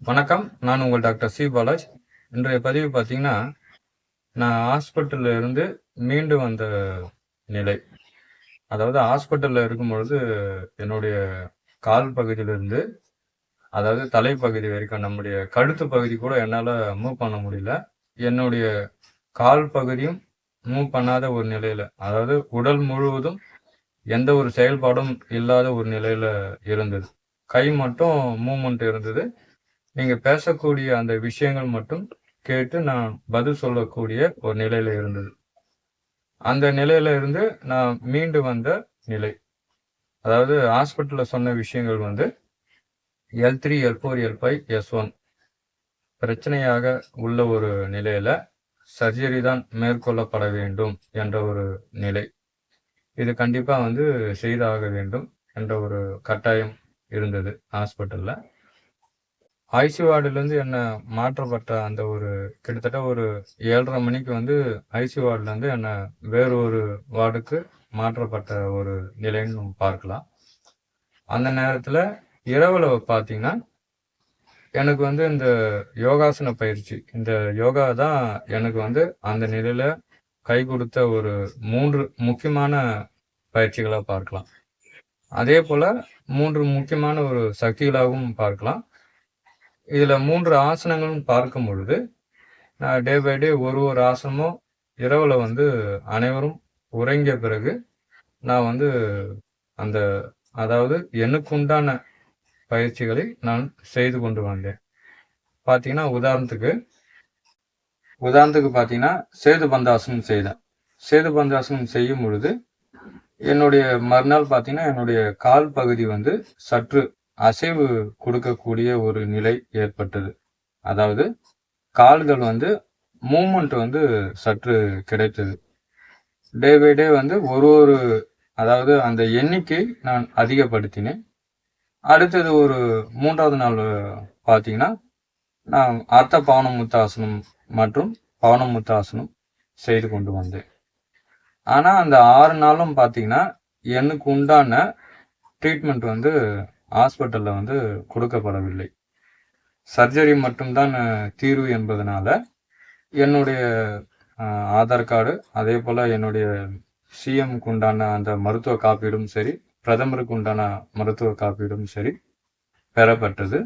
வணக்கம். நான் உங்கள் டாக்டர் சி. பாலாஜ். இன்றைய பதிவு பார்த்தீங்கன்னா நான் ஹாஸ்பிட்டல்ல இருந்து மீண்டு வந்த நிலை. அதாவது ஹாஸ்பிட்டல்ல இருக்கும் பொழுது என்னுடைய கால் பகுதியிலிருந்து அதாவது தலைப்பகுதி வரைக்கும் நம்முடைய கழுத்து பகுதி கூட என்னால் மூவ் பண்ண முடியல. என்னுடைய கால் பகுதியும் மூவ் பண்ணாத ஒரு நிலையில அதாவது உடல் முழுவதும் எந்த ஒரு செயல்பாடும் இல்லாத ஒரு நிலையில இருந்தது. கை மட்டும் மூவ்மெண்ட் இருந்தது. நீங்க பேசக்கூடிய அந்த விஷயங்கள் மட்டும் கேட்டு நான் பதில் சொல்லக்கூடிய ஒரு நிலையில இருந்தது. அந்த நிலையில இருந்து நான் மீண்டு வந்த நிலை. அதாவது ஹாஸ்பிட்டல்ல சொன்ன விஷயங்கள் வந்து L three L four L five S one பிரச்சனையாக உள்ள ஒரு நிலையில சர்ஜரி தான் மேற்கொள்ளப்பட வேண்டும் என்ற ஒரு நிலை. இது கண்டிப்பா வந்து செய்தாக வேண்டும் என்ற ஒரு கட்டாயம் இருந்தது ஹாஸ்பிட்டல்ல ஐசி வார்டுலேருந்து என்னை மாற்றப்பட்ட அந்த ஒரு கிட்டத்தட்ட ஒரு ஏழரை மணிக்கு வந்து ஐசி வார்டுலேருந்து என்னை வேறு ஒரு வார்டுக்கு மாற்றப்பட்ட ஒரு நிலைன்னு நம்ம பார்க்கலாம். அந்த நேரத்தில் இரவில் பார்த்தீங்கன்னா எனக்கு வந்து இந்த யோகாசன பயிற்சி இந்த யோகா தான் எனக்கு வந்து அந்த நிலையில் கை கொடுத்த ஒரு மூன்று முக்கியமான பயிற்சிகளாக பார்க்கலாம். அதே போல் மூன்று முக்கியமான ஒரு சக்திகளாகவும் பார்க்கலாம். இதில் மூன்று ஆசனங்களும் பார்க்கும் பொழுது நான் டே பை டே ஒரு ஒரு ஆசனமும் இரவில் வந்து அனைவரும் உறங்கிய பிறகு நான் வந்து அந்த அதாவது எனக்கு உண்டான பயிற்சிகளை நான் செய்து கொண்டு வந்தேன். பார்த்தீங்கன்னா உதாரணத்துக்கு உதாரணத்துக்கு பார்த்தீங்கன்னா சேது பந்தாசனம் செய்தேன். சேது பந்தாசனம் செய்யும் பொழுது என்னுடைய மறுநாள் பார்த்தீங்கன்னா என்னுடைய கால் பகுதி வந்து சற்று அசைவு கொடுக்கக்கூடிய ஒரு நிலை ஏற்பட்டது. அதாவது கால்கள் வந்து மூமெண்ட் வந்து சற்று கிடைத்தது. டே பை டே வந்து ஒரு ஒரு அதாவது அந்த எண்ணிக்கை நான் அதிகப்படுத்தினேன். அடுத்தது ஒரு மூன்றாவது நாள் பார்த்தீங்கன்னா நான் அர்த்த பவனமுத்தாசனம் மற்றும் பவனமுத்தாசனம் செய்து கொண்டு வந்தேன். ஆனால் அந்த ஆறு நாளும் பார்த்தீங்கன்னா எனக்கு உண்டான ட்ரீட்மெண்ட் வந்து ஹாஸ்பிட்டலில் வந்து கொடுக்கப்படவில்லை. சர்ஜரி மட்டும்தான் தீர்வு என்பதனால என்னுடைய ஆதார் கார்டு அதே போல் என்னுடைய சிஎம்க்கு உண்டான அந்த மருத்துவ காப்பீடும் சரி பிரதமருக்கு உண்டான மருத்துவ காப்பீடும் சரி பெறப்பட்டது.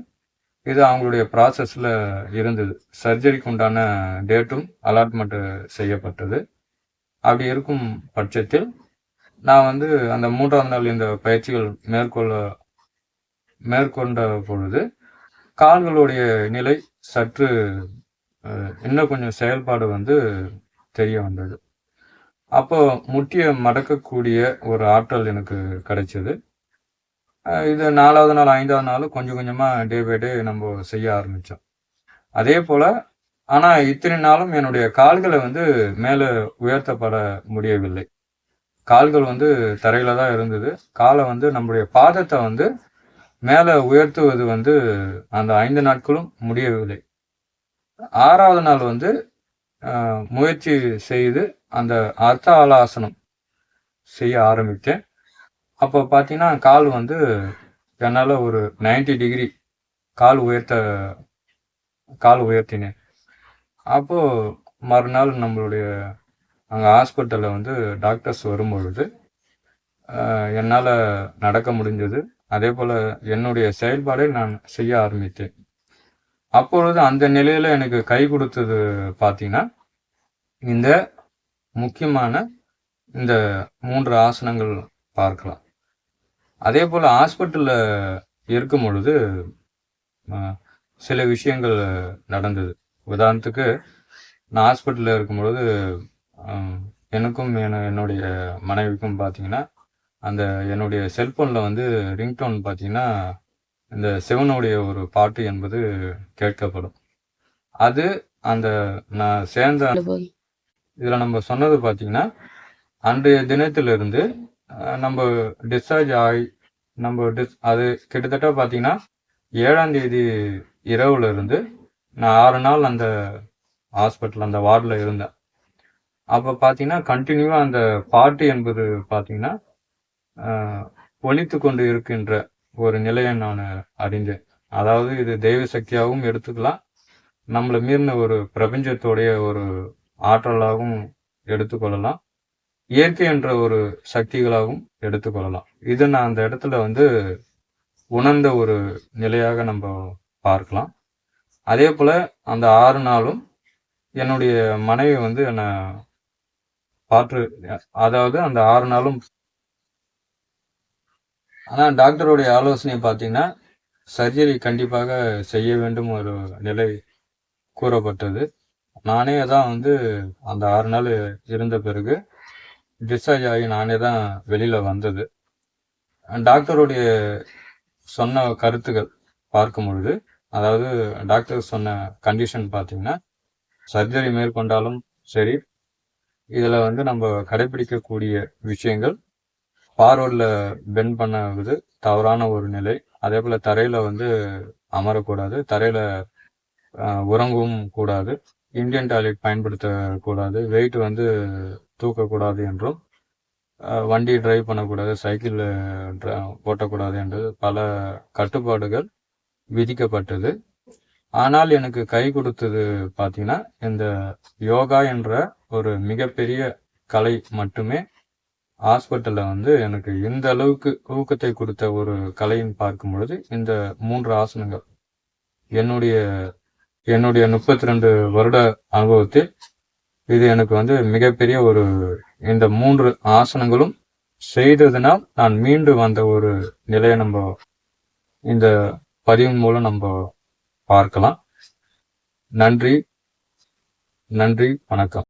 இது அவங்களுடைய ப்ராசஸில் இருந்தது. சர்ஜரிக்கு உண்டான டேட்டும் அலாட்மெண்ட் செய்யப்பட்டது. அப்படி இருக்கும் பட்சத்தில் நான் வந்து அந்த மூன்றாம் நாள் இந்த பயிற்சிகள் மேற்கொள்ள மேற்கொண்ட பொழுது கால்களுடைய நிலை சற்று இன்னும் கொஞ்சம் செயல்பாடு வந்து தெரிய வந்தது. அப்போ முட்டியை மடக்கக்கூடிய ஒரு ஆற்றல் எனக்கு கிடைச்சது. இது நாலாவது நாள் ஐந்தாவது நாள் கொஞ்சம் கொஞ்சமாக டே பை டே நம்ம செய்ய ஆரம்பித்தோம் அதே போல் ஆனால் இத்தனை நாளும் என்னுடைய கால்களை வந்து மேலே உயர்த்தப்பட முடியவில்லை. கால்கள் வந்து தரையில தான் இருந்தது. காலை வந்து நம்முடைய பாதத்தை வந்து மேலே உயர்த்துவது வந்து அந்த ஐந்து நாட்களும் முடியவில்லை. ஆறாவது நாள் வந்து முயற்சி செய்து அந்த அர்த்த ஆலாசனம் செய்ய ஆரம்பித்தேன். அப்போ பார்த்தீங்கன்னா கால் வந்து என்னால் ஒரு 90 டிகிரி கால் உயர்த்த கால் உயர்த்தினேன். அப்போது மறுநாள் நம்மளுடைய அங்கே ஹாஸ்பிட்டலில் வந்து டாக்டர்ஸ் வரும்பொழுது என்னால் நடக்க முடிஞ்சது. அதே போல் என்னுடைய செயல்பாடை நான் செய்ய ஆரம்பித்தேன். அப்பொழுது அந்த நிலையில் எனக்கு கை கொடுத்தது பார்த்தீங்கன்னா இந்த முக்கியமான இந்த மூன்று ஆசனங்கள் பார்க்கலாம். அதே போல் ஹாஸ்பிட்டலில் இருக்கும் பொழுது சில விஷயங்கள் நடந்தது. உதாரணத்துக்கு நான் ஹாஸ்பிட்டலில் இருக்கும் பொழுது எனக்கும் என்னுடைய மனைவிக்கும் பார்த்தீங்கன்னா அந்த என்னுடைய செல்போனில் வந்து ரிங்டோன் பார்த்தீங்கன்னா இந்த சிவனுடைய ஒரு பாட்டு என்பது கேட்கப்படும். அது அந்த நான் சேர்ந்த இதில் நம்ம சொன்னது பார்த்தீங்கன்னா அன்றைய தினத்திலிருந்து நம்ம டிஸ்சார்ஜ் ஆகி நம்ம டிஸ் அது கிட்டத்தட்ட பார்த்தீங்கன்னா ஏழாம் தேதி இரவுல இருந்து நான் ஆறு நாள் அந்த ஹாஸ்பிட்டல் அந்த வார்டில் இருந்தேன். அப்போ பார்த்தீங்கன்னா கண்டினியூவாக அந்த பாட்டு என்பது பார்த்தீங்கன்னா ஒழித்து கொண்டு இருக்கின்ற ஒரு நிலையை நான் அறிந்தேன். அதாவது இது தெய்வ சக்தியாகவும் எடுத்துக்கலாம். நம்மளை மீறின ஒரு பிரபஞ்சத்துடைய ஒரு ஆற்றலாகவும் எடுத்துக்கொள்ளலாம் இயற்கை என்ற ஒரு சக்திகளாகவும் எடுத்துக்கொள்ளலாம் இதை நான் அந்த இடத்துல வந்து உணர்ந்த ஒரு நிலையாக நம்ம பார்க்கலாம். அதே போல அந்த ஆறு நாளும் என்னுடைய மனைவி வந்து என்னை பாற்று அதாவது அந்த ஆறு நாளும் ஆனால் டாக்டருடைய ஆலோசனை பார்த்தீங்கன்னா சர்ஜரி கண்டிப்பாக செய்ய வேண்டும் ஒரு நிலை கூறப்பட்டது. நானே தான் வந்து அந்த ஆறு நாள் இருந்த பிறகு டிஸ்சார்ஜ் ஆகி நானே தான் வெளியில் வந்தது. டாக்டருடைய சொன்ன கருத்துக்கள் பார்க்கும் பொழுது அதாவது டாக்டர் சொன்ன கண்டிஷன் பார்த்தீங்கன்னா சர்ஜரி மேற்கொண்டாலும் சரி இதில் வந்து நம்ம கடைபிடிக்கக்கூடிய விஷயங்கள் ஃபார்வர்டில் பெண்ட் பண்ணுவது தவறான ஒரு நிலை. அதே போல் தரையில் வந்து அமரக்கூடாது. தரையில் உறங்கவும் கூடாது. இந்தியன் டாய்லெட் பயன்படுத்தக்கூடாது. வெயிட் வந்து தூக்கக்கூடாது என்றும் வண்டி டிரைவ் பண்ணக்கூடாது சைக்கிள் ஓட்டக்கூடாது என்று பல கட்டுப்பாடுகள் விதிக்கப்பட்டது. ஆனால் எனக்கு கை கொடுத்தது பார்த்தீங்கன்னா இந்த யோகா என்ற ஒரு மிகப்பெரிய கலை மட்டுமே ஹாஸ்பிட்டலில் வந்து எனக்கு இந்த அளவுக்கு ஊக்கத்தை கொடுத்த ஒரு கலைன்னு பார்க்கும் பொழுது இந்த மூன்று ஆசனங்கள் என்னுடைய என்னுடைய முப்பத்தி ரெண்டு வருட அனுபவத்தில் இது எனக்கு வந்து மிகப்பெரிய ஒரு இந்த மூன்று ஆசனங்களும் செய்ததினால் நான் மீண்டு வந்த ஒரு நிலையை நம்ம இந்த பதிவின் மூலம் நம்ம பார்க்கலாம். நன்றி நன்றி வணக்கம்.